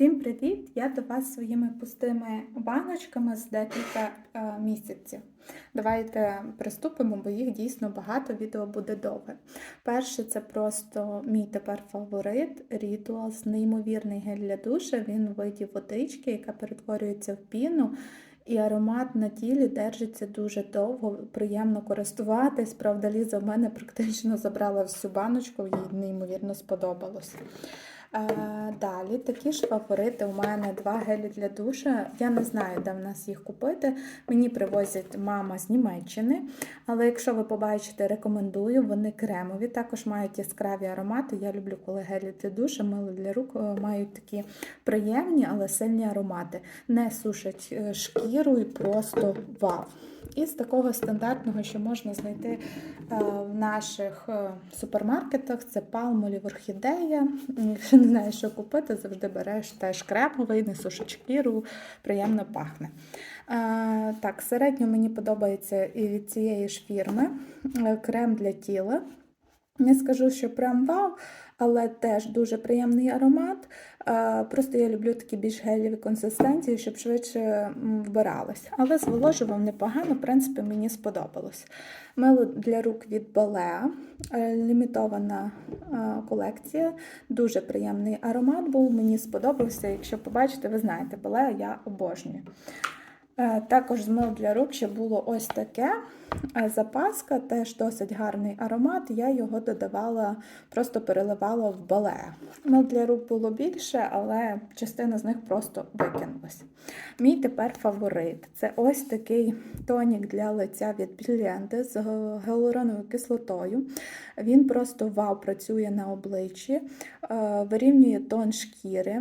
Всім привіт! Я до вас своїми пустими баночками з декілька е, місяців. Давайте приступимо, бо їх дійсно багато, відео буде довге. Перше, це просто мій тепер фаворит Rituals, неймовірний гель для душа. Він у виді водички, яка перетворюється в піну. І аромат на тілі держиться дуже довго, приємно користуватись. Правда, Ліза в мене практично забрала всю баночку, їй неймовірно сподобалось. Е, Далі такі ж фаворити. У мене два гелі для душа. Я не знаю, де в нас їх купити. Мені привозять мама з Німеччини. Але якщо ви побачите, рекомендую, вони кремові, також мають яскраві аромати. Я люблю, коли гелі для душа, мило для рук е, мають такі приємні, але сильні аромати. Не сушать е, шкіру і просто вау. І з такого стандартного, що можна знайти е, в наших е, супермаркетах, це палмолів орхідея. Якщо не знаєш, що купити, завжди береш теж кремовий, не сушечкіру. шкіру, приємно пахне. Е, Так, середньо мені подобається і від цієї ж фірми крем для тіла. Не скажу, що прям вау, але теж дуже приємний аромат. Просто я люблю такі більш гелєві консистенції, щоб швидше вбиралось. Але зволожував непогано, в принципі, мені сподобалось. Мило для рук від Balea, е, лімітована колекція, дуже приємний аромат був, мені сподобався. Якщо побачите, ви знаєте, Balea я обожнюю. Е, Також з мил для рук ще було ось таке е, запаска, теж досить гарний аромат. Я його додавала, просто переливала в бале. Мил для рук було більше, але частина з них просто викинулась. Мій тепер фаворит це ось такий тонік для лиця від Brilliant з гіалуроновою кислотою. Він просто вау працює на обличчі, е, вирівнює тон шкіри.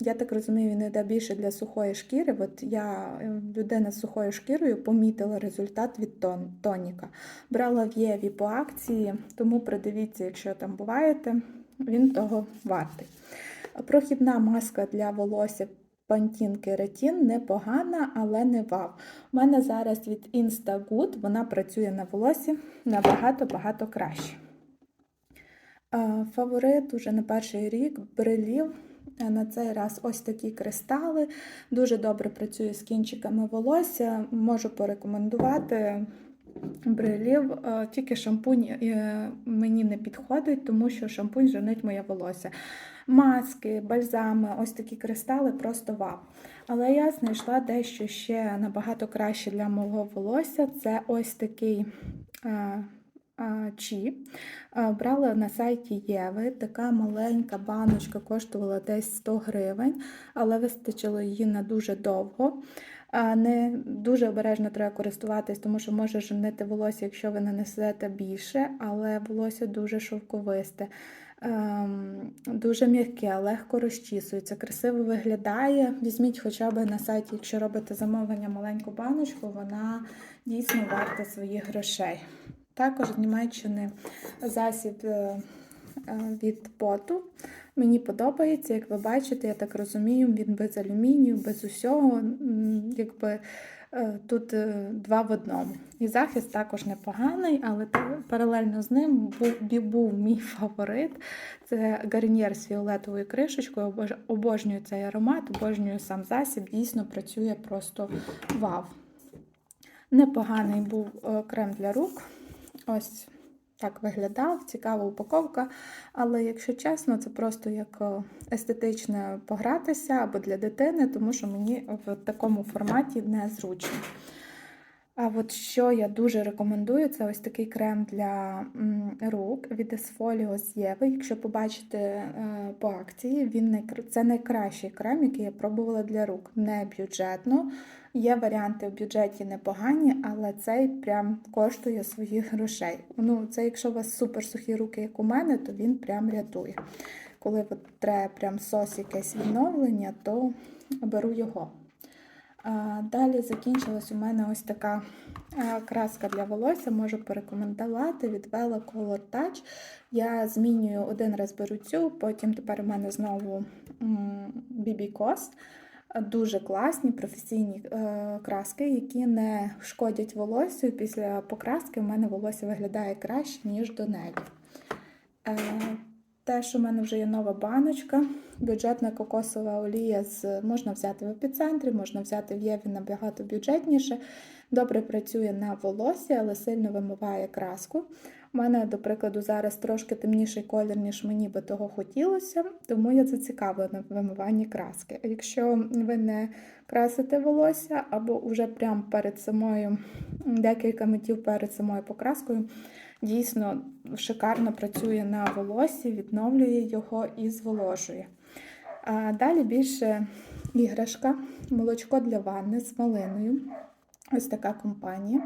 Я так розумію, він йде більше для сухої шкіри. От я, е, людина з сухою шкірою, помітила результат від тон, тоніка. Брала в Єві по акції, тому придивіться, якщо там буваєте, він того вартий. Прохідна маска для волосся Pantene Keratin непогана, але не вау. У мене зараз від Instagood вона працює на волосі набагато-багато краще. Е, Фаворит уже на перший рік брелів. Е, На цей раз ось такі кристали. Дуже добре працює з кінчиками волосся. Можу порекомендувати брелів. Е, Тільки шампунь е, мені не підходить, тому що шампунь жирнить моє волосся. Маски, бальзами, ось такі кристали просто вау. Але я знайшла дещо ще набагато краще для мого волосся. Це ось такий. Чі. Брала на сайті Єви. Така маленька баночка коштувала десь 100 гривень, але вистачило її на дуже довго. Не дуже обережно треба користуватись, тому що може жирнити волосся, якщо ви нанесете більше, але волосся дуже шовковисте. Ем, Дуже м'яке, легко розчісується, красиво виглядає. Візьміть хоча б на сайті, якщо робите замовлення маленьку баночку, вона дійсно варта своїх грошей. Також з Німеччини засіб е, е, від поту. Мені подобається, як ви бачите, я так розумію, він без алюмінію, без усього. Якби е, тут два в одному. І захист також непоганий, але паралельно з ним був, був мій фаворит. Це гарнір з фіолетовою кришечкою. Обожнюю цей аромат, обожнюю сам засіб. Дійсно працює просто вау. Непоганий був крем для рук. Ось так виглядав, цікава упаковка. Але, якщо чесно, це просто як е, естетично погратися або для дитини, тому що мені в такому форматі незручно. А от що я дуже рекомендую, це ось такий крем для рук від Esfolio з Єви. Якщо побачите е, по акції, він найкр- це найкращий крем, який я пробувала для рук. Не бюджетно. Є варіанти в бюджеті непогані, але цей прям коштує своїх грошей. Ну, це якщо у вас супер сухі руки, як у мене, то він прям рятує. Коли треба прям сос якесь відновлення, то беру його. Далі закінчилась у мене ось така краска для волосся, можу порекомендувати від Vela Color Touch. Я змінюю один раз беру цю, потім тепер у мене знову BB Cos. Дуже класні професійні е, краски, які не шкодять волосю. Після покраски в мене волосся виглядає краще, ніж до неї. Е, Теж у мене вже є нова баночка. Бюджетна кокосова олія з можна взяти в епіцентрі, можна взяти в Єві набагато бюджетніше. Добре працює на волосі, але сильно вимиває краску. У мене, до прикладу, зараз трошки темніший колір, ніж мені би того хотілося, тому я зацікавлена в вимиванні краски. А якщо ви не красите волосся або вже прямо перед самою декілька миттів перед самою покраскою, дійсно шикарно працює на волосі, відновлює його і зволожує. А далі більше іграшка, молочко для ванни з малиною. Ось така компанія.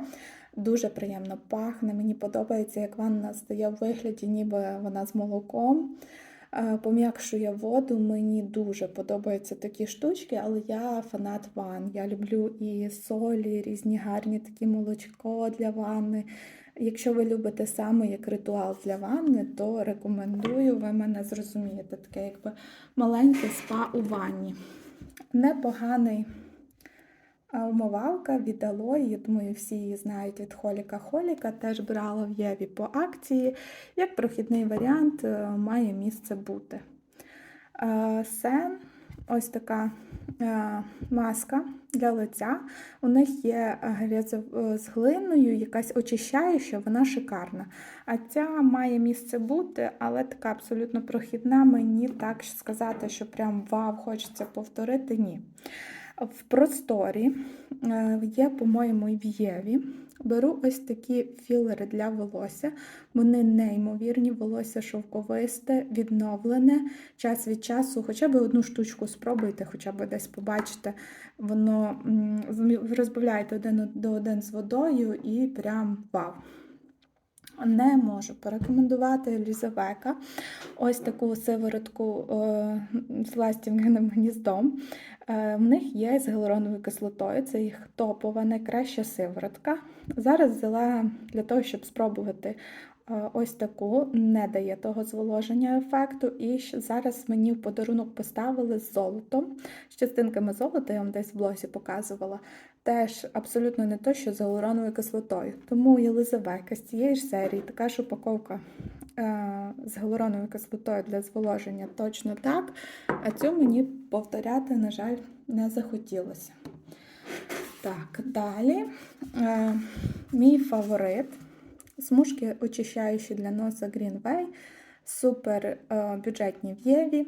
Дуже приємно пахне. Мені подобається, як ванна стає в вигляді, ніби вона з молоком. Е, Пом'якшує воду. Мені дуже подобаються такі штучки, але я фанат ван. Я люблю і солі, різні гарні такі молочко для ванни. Якщо ви любите саме як ритуал для ванни, то рекомендую, ви мене зрозумієте, таке якби маленьке спа у ванні. Непоганий Умивалка від Алої, думаю, всі її знають від Холіка Холіка. Теж брала в Єві по акції. Як прохідний варіант має місце бути. Сен, ось така е, маска для лиця. У них є грязо- з глиною, якась очищаюча, вона шикарна. А ця має місце бути, але така абсолютно прохідна. Мені так сказати, що прям вау, хочеться повторити, ні. В просторі е, є, по-моєму, в Єві. Беру ось такі філери для волосся. Вони неймовірні, волосся шовковисте, відновлене. Час від часу, хоча б одну штучку спробуйте, хоча б десь побачите, воно розбавляєте один до один з водою і прям вау. Не можу порекомендувати Елізавека. Ось таку сиворотку е, з ластівним гніздом. Е, В них є з гіалуроновою кислотою, це їх топова, найкраща сиворотка. Зараз взяла для того, щоб спробувати ось таку, не дає того зволоження ефекту. І зараз мені в подарунок поставили з золотом, з частинками золота, я вам десь в блозі показувала. Теж абсолютно не то, що з гіалуроновою кислотою. Тому Єлизавека з цієї ж серії така ж упаковка е, з гіалуроновою кислотою для зволоження точно так. А цю мені повторяти, на жаль, не захотілося. Так, далі. Е, мій фаворит. Смужки очищаючі для носа Greenway. Супер е, бюджетні в Єві.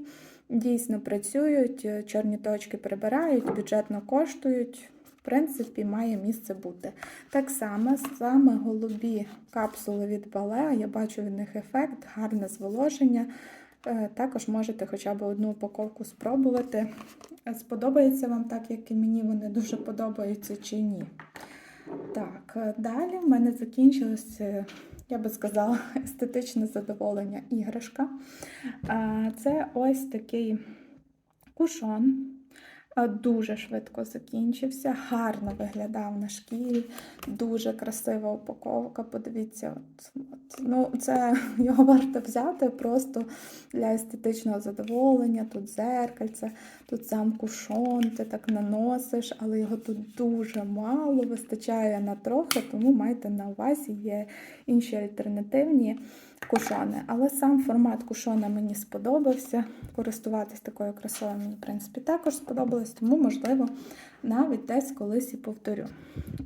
Дійсно працюють, е, чорні точки прибирають, бюджетно коштують. В принципі, має місце бути. Так само саме голубі капсули від бале. Я бачу від них ефект, гарне зволоження. Е, Також можете хоча б одну упаковку спробувати. Сподобається вам так, як і мені вони дуже подобаються чи ні. Так, е, далі в мене закінчилось, я би сказала, естетичне задоволення іграшка. Е, Це ось такий кушон. Дуже швидко закінчився, гарно виглядав на шкірі, дуже красива упаковка. Подивіться, от, от. Ну, це його варто взяти просто для естетичного задоволення. Тут зеркальце, тут сам кушон, ти так наносиш, але його тут дуже мало, вистачає на трохи, тому майте на увазі, є інші альтернативні кушони. Але сам формат кушона мені сподобався. Користуватись такою красою мені, в принципі, також сподобалось, тому, можливо, навіть десь колись і повторю.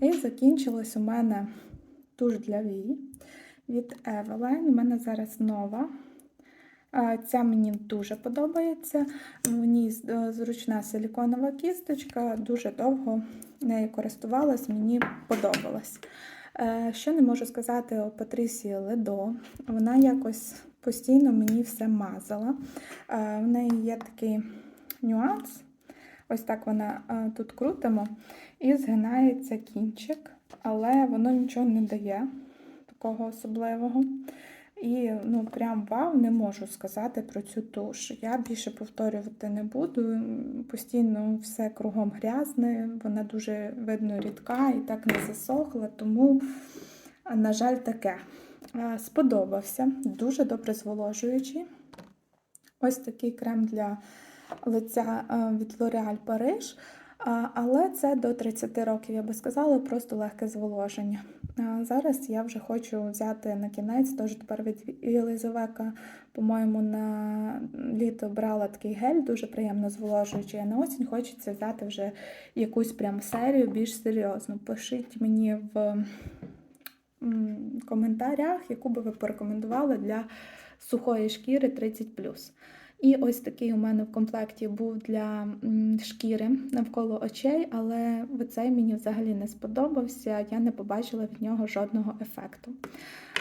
І закінчилось у мене туш для вії від Eveline. У мене зараз нова. Ця мені дуже подобається. В ній е, зручна силіконова кісточка, дуже довго нею користувалась, мені подобалось. Е, Що не можу сказати о Патрісії Ледо. Вона якось постійно мені все мазала. Е, В неї є такий нюанс. Ось так вона е, тут крутимо і згинається кінчик, але воно нічого не дає такого особливого. І ну прям вау, не можу сказати про цю туш. Я більше повторювати не буду. Постійно все кругом грязне, вона дуже видно рідка і так не засохла, тому, на жаль, таке. Е, Сподобався, дуже добре зволожуючий. Ось такий крем для лиця е, від L'Oréal Paris. Але це до 30 років, я би сказала, просто легке зволоження. Зараз я вже хочу взяти на кінець, теж тепер від Єлизавека, по-моєму, на літо брала такий гель, дуже приємно зволожуючий, а на осінь хочеться взяти вже якусь прям серію більш серйозну. Пишіть мені в коментарях, яку би ви порекомендували для сухої шкіри 30+. І ось такий у мене в комплекті був для шкіри навколо очей, але цей мені взагалі не сподобався. Я не побачила від нього жодного ефекту.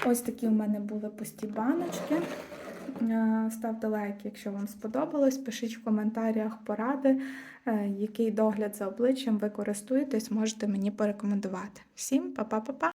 Ось такі у мене були пусті баночки. Е, Ставте лайк, якщо вам сподобалось. Пишіть в коментарях поради, е, який догляд за обличчям ви користуєтесь, можете мені порекомендувати. Всім па-па-па-па!